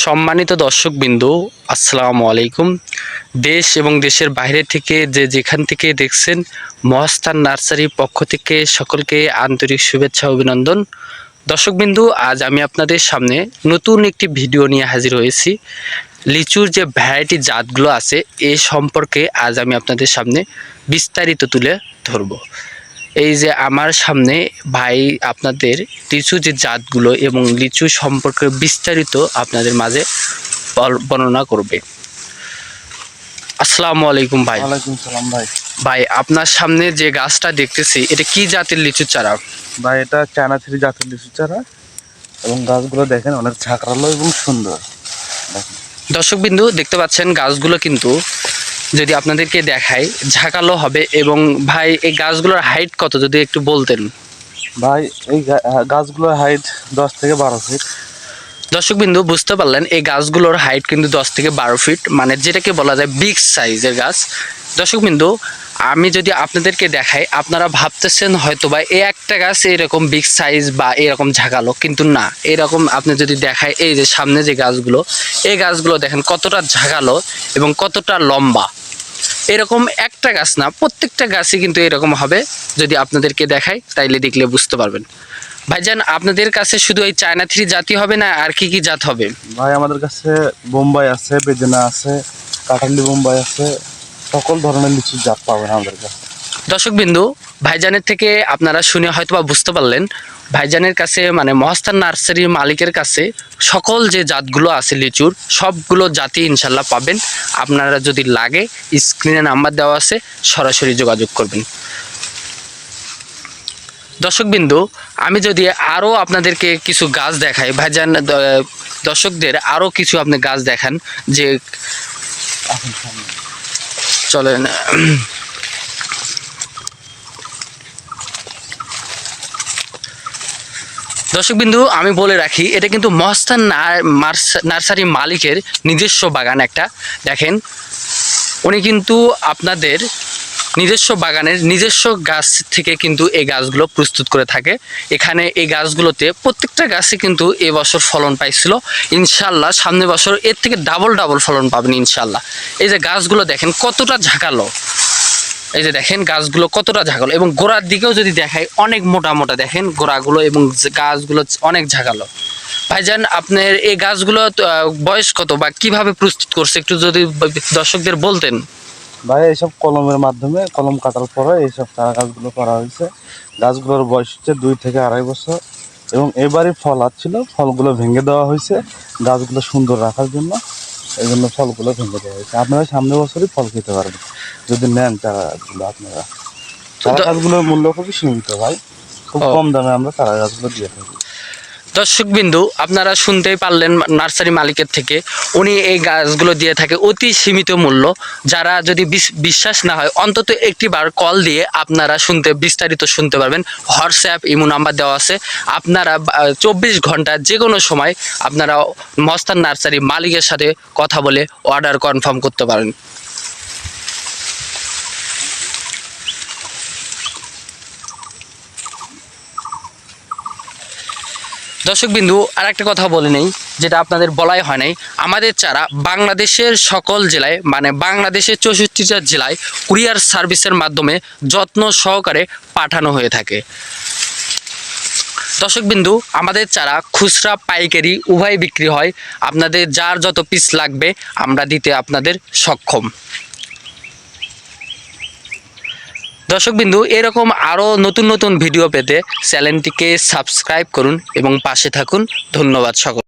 সম্মানিত দর্শকবৃন্দ, আসসালামু আলাইকুম। দেশ এবং দেশের বাইরে থেকে যে যেখান থেকে দেখছেন, মহাস্থান নার্সারির পক্ষ থেকে সকলকে আন্তরিক শুভেচ্ছা, অভিনন্দন। দর্শকবিন্দু, আজ আমি আপনাদের সামনে নতুন একটি ভিডিও নিয়ে হাজির হয়েছি। লিচুর যে ভ্যারাইটি জাতগুলো আছে, এ সম্পর্কে আজ আমি আপনাদের সামনে বিস্তারিত তুলে ধরবো। এই যে আমার সামনে ভাই আপনাদের লিচু যে জাতগুলো এবং লিচু সম্পর্কে বিস্তারিত আপনাদের মাঝে বর্ণনা করবে। আসসালামু আলাইকুম ভাই। ওয়ালাইকুম সালাম ভাই। ভাই আপনার সামনে যে গাছটা দেখতেছি এটা কি জাতের লিচু চারা? ভাই এটা চায়না থ্রি জাতের লিচু চারা এবং গাছগুলো দেখেন অনেক ঝাঁকড়ালো এবং সুন্দর। দেখেন। দর্শকবিন্দু দেখতে পাচ্ছেন গাছগুলো কিন্তু যদি আপনাদেরকে দেখাই ঝাঁকালো হবে এবং ভাই এই গাছগুলোর হাইট কত? যদি একটু বলতেন। ভাই এই গাছগুলোর হাইট দশ থেকে বারো ফিট দর্শকবিন্দু বুঝতে পারলেন এই গাছগুলোর হাইট কিন্তু দশ থেকে বারো ফিট মানে যেটাকে বলা যায় বিগ সাইজের গাছ। দর্শকবিন্দু আমি যদি আপনাদেরকে দেখাই আপনারা ভাবতেছেন হয়তো বা এই একটা গাছ এরকম বিগ সাইজ বা এরকম ঝাঁকালো কিন্তু না। এরকম আপনি যদি দেখায় এই যে সামনে যে গাছগুলো এই গাছগুলো দেখেন কতটা ঝাঁকালো এবং কতটা লম্বা। এরকম একটা গাছ না প্রত্যেকটা গাছই কিন্তু এরকম হবে। যদি আপনাদেরকে দেখাই তাইলে দেখলে বুঝতে পারবেন। ভাইজান আপনাদের কাছে শুধু এই চায়না থ্রি জাতি হবে না আর কি কি জাত হবে? ভাই আমাদের কাছে বোম্বাই আছে বেদেনা আছে কাঠালি বোম্বাই আছে সকল ধরনের লিচুর জাত পাবেন আমাদের কাছে। দর্শক বিন্দু ভাইজানের থেকে আপনারা শুনে হয়তো বা বুঝতে পারলেন ভাইজানের কাছে মানে মহাস্থান নার্সারির মালিকের কাছে সকল যে জাতগুলো আছে লিচুর, সবগুলো জাতি ইনশাল্লাহ পাবেন। আপনারা যদি লাগে, স্ক্রিনে নাম্বার দেওয়া আছে, সরাসরি যোগাযোগ করবেন। দর্শকবিন্দু, আমি যদি আরও আপনাদেরকে কিছু গাছ দেখাই, ভাইজান দর্শকদের আরও কিছু আপনি গাছ দেখান, যে আসুন সামনে। চলেন দর্শকবিন্দু, আমি বলে রাখি, এটা কিন্তু মহস্তান নার্সারি মালিকের নিজস্ব বাগান একটা। দেখেন, উনি কিন্তু আপনাদের নিজস্ব বাগানের নিজস্ব গাছ থেকে কিন্তু এই গাছগুলো প্রস্তুত করে থাকে। এখানে এই গাছগুলোতে প্রত্যেকটা গাছে কিন্তু এবছর ফলন পাইছিল। ইনশাল্লাহ সামনের বছর এর থেকে ডাবল ডাবল ফলন পাবেন ইনশাল্লাহ এই যে গাছগুলো দেখেন, কতটা ঝাঁকালো। এই যে দেখেন গাছগুলো কতটা ঝাঁকালো এবং গোড়ার দিকেও যদি দেখাই, অনেক মোটা মোটা দেখেন গোড়াগুলো এবং গাছগুলো অনেক ঝাঁকালো। ভাইজান, আপনার এই গাছগুলো বয়স কত বা কীভাবে প্রস্তুত করছে? একটু যদি দর্শকদের বলতেন। ভাই, এইসব কলমের মাধ্যমে, কলম কাটার পরে এইসব চারা গাছগুলো করা হয়েছে। গাছগুলোর বয়স হচ্ছে দুই থেকে আড়াই বছর এবং এবারই ফল আসছিল, ফলগুলো ভেঙে দেওয়া হয়েছে গাছগুলো সুন্দর রাখার জন্য। এই জন্য ফলগুলো ভেঙে দেওয়া হয়েছে। আপনারা সামনে বছরই ফল খেতে পারবেন। যদি নেন তারা গাছগুলো আপনারা। চারা গাছগুলোর মূল্য খুবই সীমিত ভাই। খুব কম দামে আমরা চারা গাছগুলো দিয়ে থাকি। দর্শকবিন্দু, আপনারা শুনতেই পারলেন নার্সারি মালিকের থেকে, উনি এই গাছগুলো দিয়ে থাকে অতি সীমিত মূল্য। যারা যদি বিস- বিশ্বাস না হয়, অন্তত একটি বার কল দিয়ে আপনারা শুনতে, বিস্তারিত শুনতে পারবেন। হোয়াটসঅ্যাপ, ইমো নাম্বার দেওয়া আছে। আপনারা চব্বিশ ঘণ্টা যে কোনো সময় আপনারা মস্তান নার্সারি মালিকের সাথে কথা বলে অর্ডার কনফার্ম করতে পারেন। দর্শকবিন্দু আর একটা কথা বলে নেই, যেটা আপনাদের বলাই হয় নাই। আমাদের চারা বাংলাদেশের সকল জেলায় মানে বাংলাদেশের চৌষট্টিটা জেলায় কুরিয়ার সার্ভিসের মাধ্যমে যত্ন সহকারে পাঠানো হয়ে থাকে। দর্শকবিন্দু আমাদের চারা খুচরা পাইকারি উভয় বিক্রি হয়। আপনাদের যার যত পিস লাগবে, আমরা দিতে আপনাদের সক্ষম। দর্শকবিন্দু, এরকম আরও নতুন নতুন ভিডিও পেতে চ্যানেলটিকে সাবস্ক্রাইব করুন এবং পাশে থাকুন। ধন্যবাদ সকল